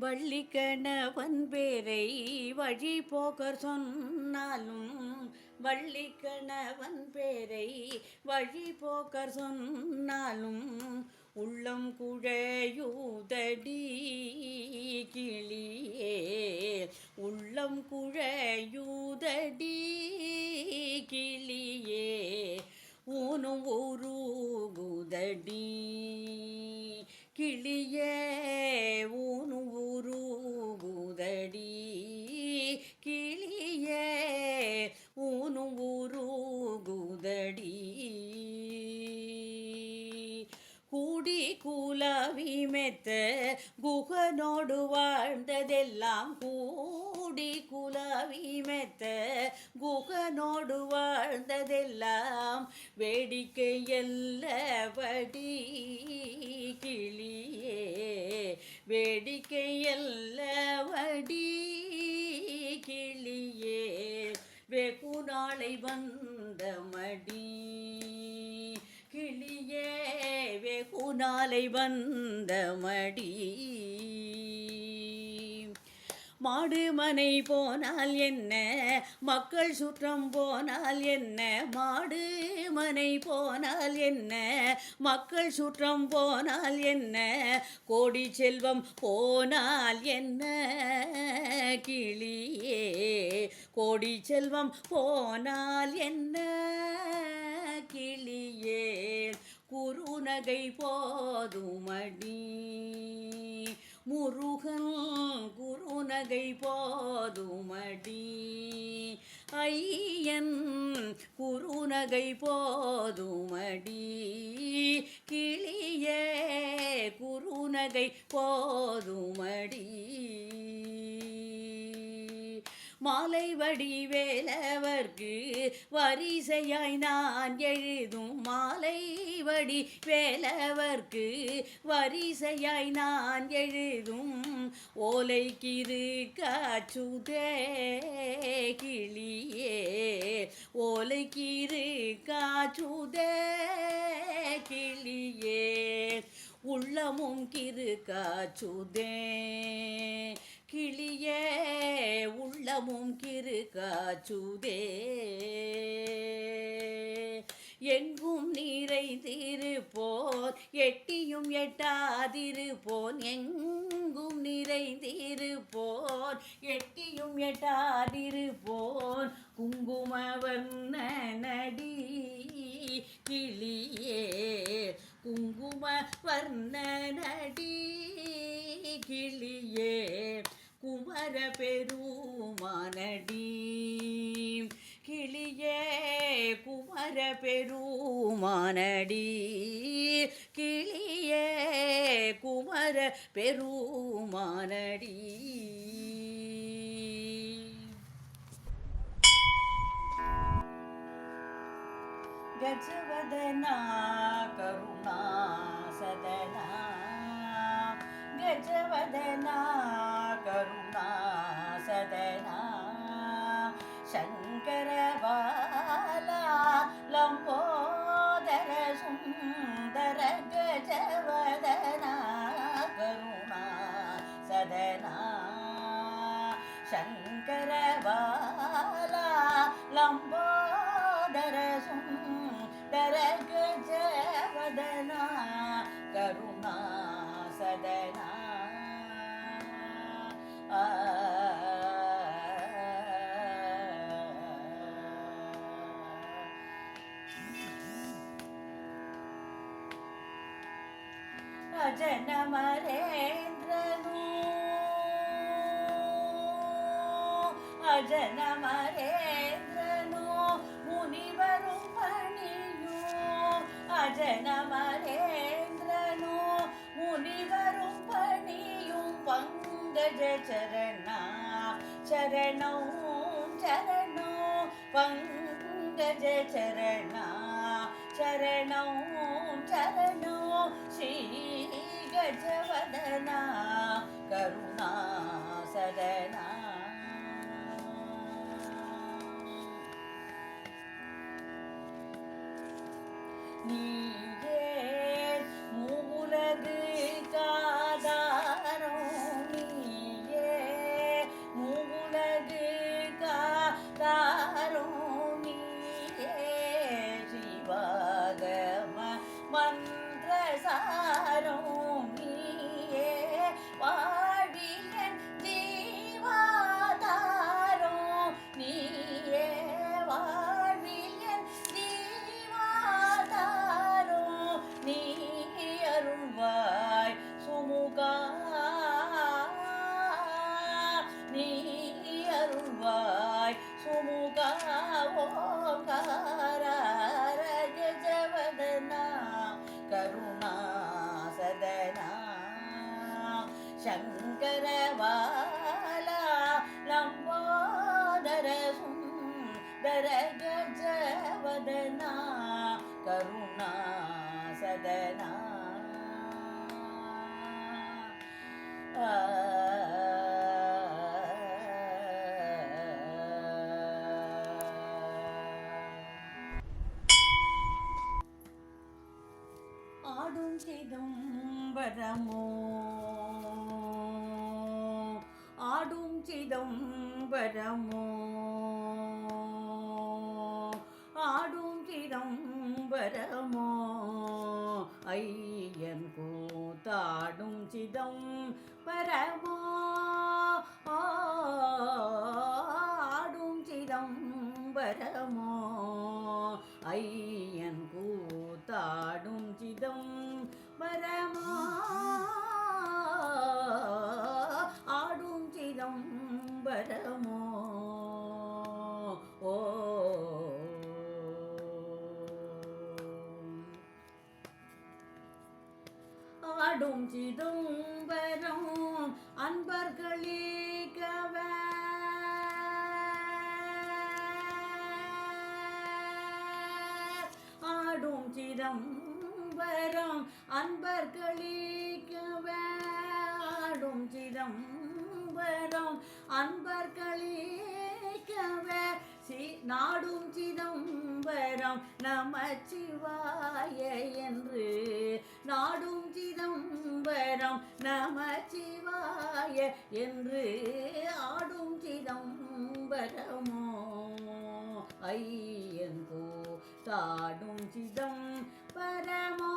வள்ளிக்கணவன் பேரை வழி போகர் சொன்னாலும் வள்ளிக்கணவன் பேரை வழி போக்கர் சொன்னாலும் உள்ளம் குழையூதடி கிளியே உள்ளம் குழையூதடி கிளியே ஊனும் உருகுதடி கிளியே ஊ கூலாவி மெத்த குகனோடு வாழ்ந்ததெல்லாம் கூடி குலாவி மெத்த குகனோடு வாழ்ந்ததெல்லாம் வேடிக்கை எல்லபடி கிளியே. வேடிக்கை எல்லபடி கிளியே. வெகு நாளை வந்த மடி கிளியே வெகு நாளை வந்த மடி. மாடு மனை போனால் என்ன மக்கள் சுற்றம் போனால் என்ன மாடு மனை போனால் என்ன மக்கள் சுற்றம் போனால் என்ன கோடி செல்வம் போனால் என்ன கிளியே. கோடி செல்வம் போனால் என்ன கிளியே. குறுநகை போதுமடி. முருகன் குருநகை போதுமடி. ஐயன் குருநகை போதுமடி. கிளியே குருநகை போதுமடி. மாலை வடிவேலவர்க்கு வரிசையாய் நான் எழுதும் மாலை வடி வேலவர்க்கு வரிசையாய் நான் எழுதும் ஓலைக்கிரு காச்சுதே கிளியே. ஓலைக்கிரு காச்சுதே கிளியே. உள்ளமும் கிரு காச்சுதே. கிளிய உள்ளமும் கிரு காச்சுதே எங்கும் நிறைந்திருப்போர் எட்டியும் எட்டாதிருப்போன் எங்கும் நிறைந்திருப்போர் எட்டியும் எட்டாதிருப்போன் குங்குமவர்ண நடி கிளியே. குங்கும வர்ண நடி கிளியே. குமர பெருமானடி கிளியே குமர பெருமானடி கிளியே குமர பெருமானடி गजवदना करुणा सदना गजवदना கருணாசதனா சங்கரபால லம்போதர சுந்தர கஜவதனா கருணாசதனா சங்கரபால லம்போதர சுந்தர భజన మరేంద్రను భజన మరేంద్రను మునివరు పణియు భజన మరేంద్రను మునివరు పణియు పంగజ చరణ చరణం చరణం. పంగజ చరణ చరణం చరణం. శ్రీ गजवदना करुणा सदना ஆடும் சிதம்பரமோ ஆடும் சிதம்பரமோ ஆடும் சிதம்பரமோ ஐயன் கூத்தாடும் சிதம்பரமோ ஆடும் சிதம்பரம் அன்பர்களே ஆடும் சிதம்பரம் அன்பர்களே கவ. ஆடும் சிதம்பரம் அன்பர்களே சி நாடும் சிதம்பரம் நமச்சிவாய என்று நாடும் சிதம்பரம் நமச்சிவாய என்று ஆடும் சிதம்பரமோ? ஐயங்கோ தாடும் சிதம் பரமோ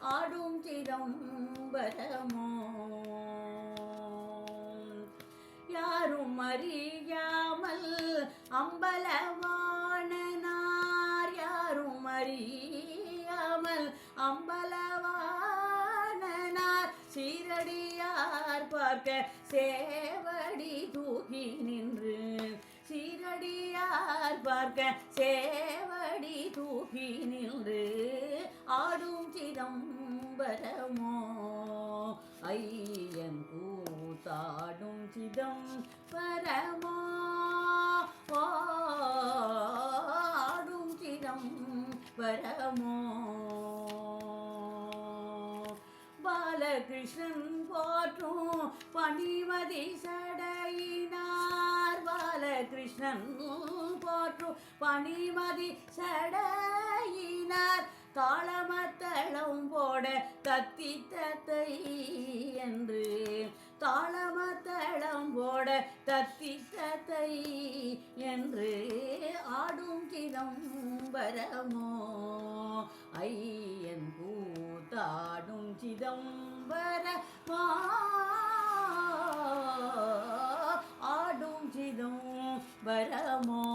ஆடும் சிதம்பரமோ? யாரும் அறியாமல் அம்பலவானனார்? யாரும் அறிய அம்பலவாணனார் சீரடியார் பார்க்க சேவடி தூக்கி நின்று. சீரடியார் பார்க்க சேவடி தூக்கி நின்று. ஆடும் சிதம்பரமோ ஐயன் கூத்தாடும் சிதம் பரமோ ஆடும் சிதம் பரமோ கிருஷ்ணன் போற்றும் பணிமதி சடையினார். பாலகிருஷ்ணன் போற்றும் பணிமதி சடையினார். தாளமத்தளம் போட தத்தி தத்தை என்று. தாளமத்தளம் போட தத்தி தத்தை என்று. ஆடும் சிதம்பரமோ ஐயன் கூத்தாடும் சிதம்பரமோ ஆடும் சிதம்பரமா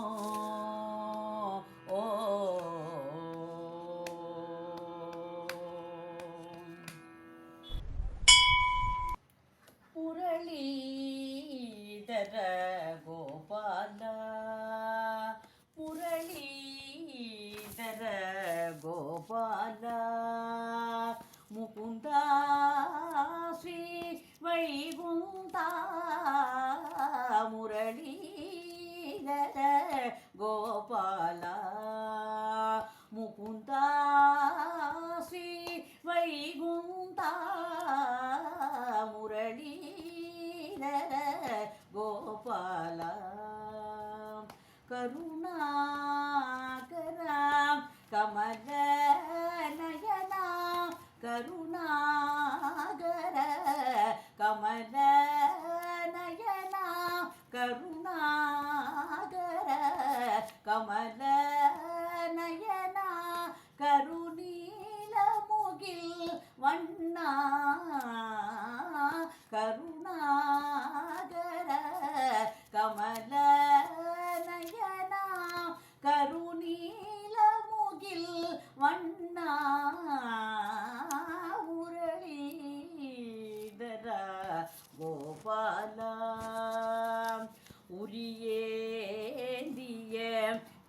கண்ணா கருணாகர கமல நயனா கருணீல முகில் வண்ணா முரளீதர கோபாலா உரியேந்திய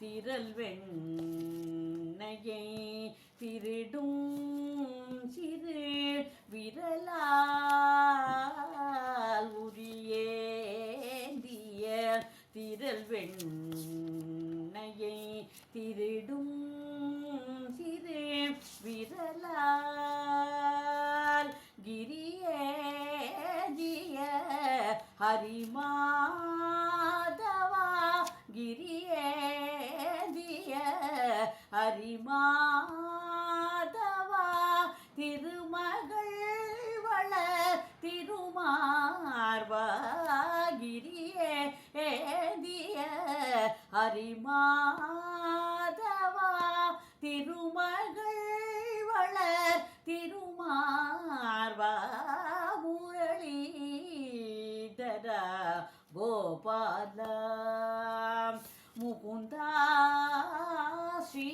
திரல் வெண்ணையை திருடும் விரலால் உரியேந்திய திரல் வெண்ணையை திருடும் சிறு விரலால் கிரியேந்திய ஹரிமாதவா கிரியேந்திய ஹரிமா திருமார்வகிரியே ஏந்திய அரிமாதவா திருமகள் வளர் திருமார்வா முரளிதர கோபால முகுந்தா ஸ்ரீ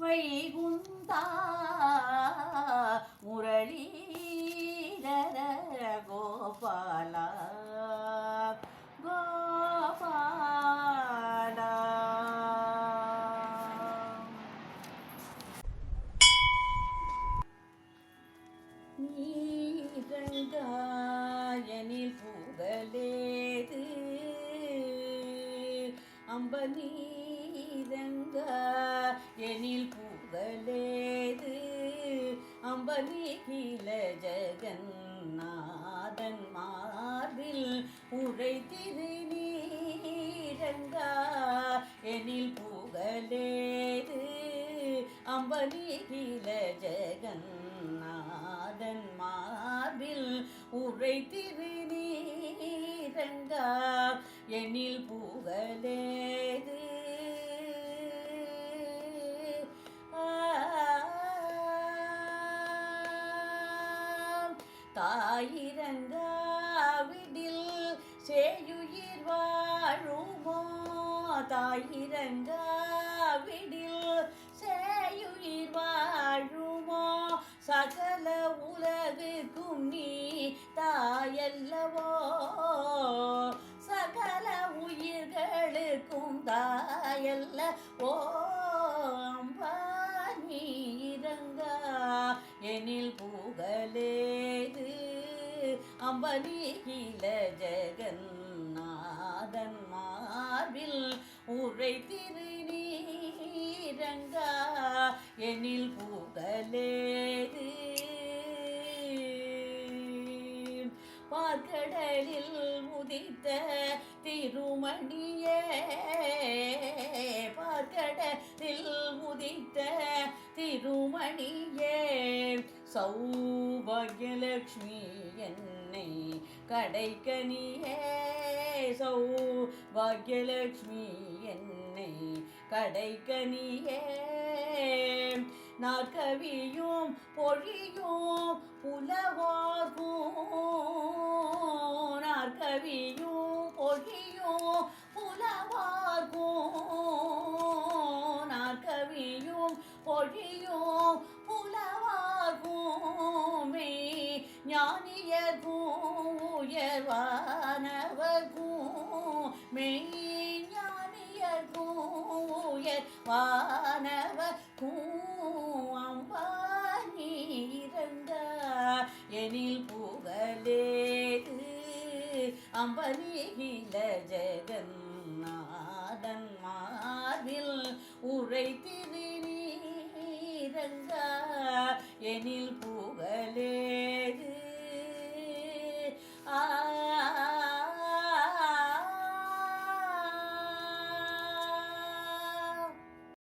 வைகுந்தா முரளி அம்ப நீரங்க எனில் புகழேது. அம்ப நீல ஜெகநாதன் மார்பில் உரை திருநீரங்க எனில் புகழேது. அம்பலீகில ஜெகநாதன் மார்பில் உரை திருநீரங்கா எனில் புகழேது. தாயிரங்காவிடில் சேயுயிர் வாழுமோ? தாயிரங்காவிடில் சேயுயிர் வாழுமோ? சகல உலகுக்கும் நீ தாயல்லவோ? இருக்கும் தாயல்ல. ஓ அம்பா நீரங்கா எனில் புகழேது. அம்பலீகில ஜெகநாதன் மார்பில் உரை திருநீரங்கா எனில் புகழேது. பார்க்கடலில் உதித்த திருமணியே. பார்க்கடலில் உதித்த திருமணியே. சௌபாகியலக்ஷ்மி என்னை கடைக்கனியே சௌபாகியலக்ஷ்மி என்னை கடைக்கனியே நாற்கவியும் பொழியும் புலவாகும். நாற்கவியும் பொழியும் புலவார்கும் நாற்கவியும் பொழியும் புலவார்குமே ஞானியர்கும் உயர்வானவர்கும் மெய் ஞானியர்கும் உயர்வானவர்கும் அம்பலீகில ஜெகநாதன் மார்பில் உரை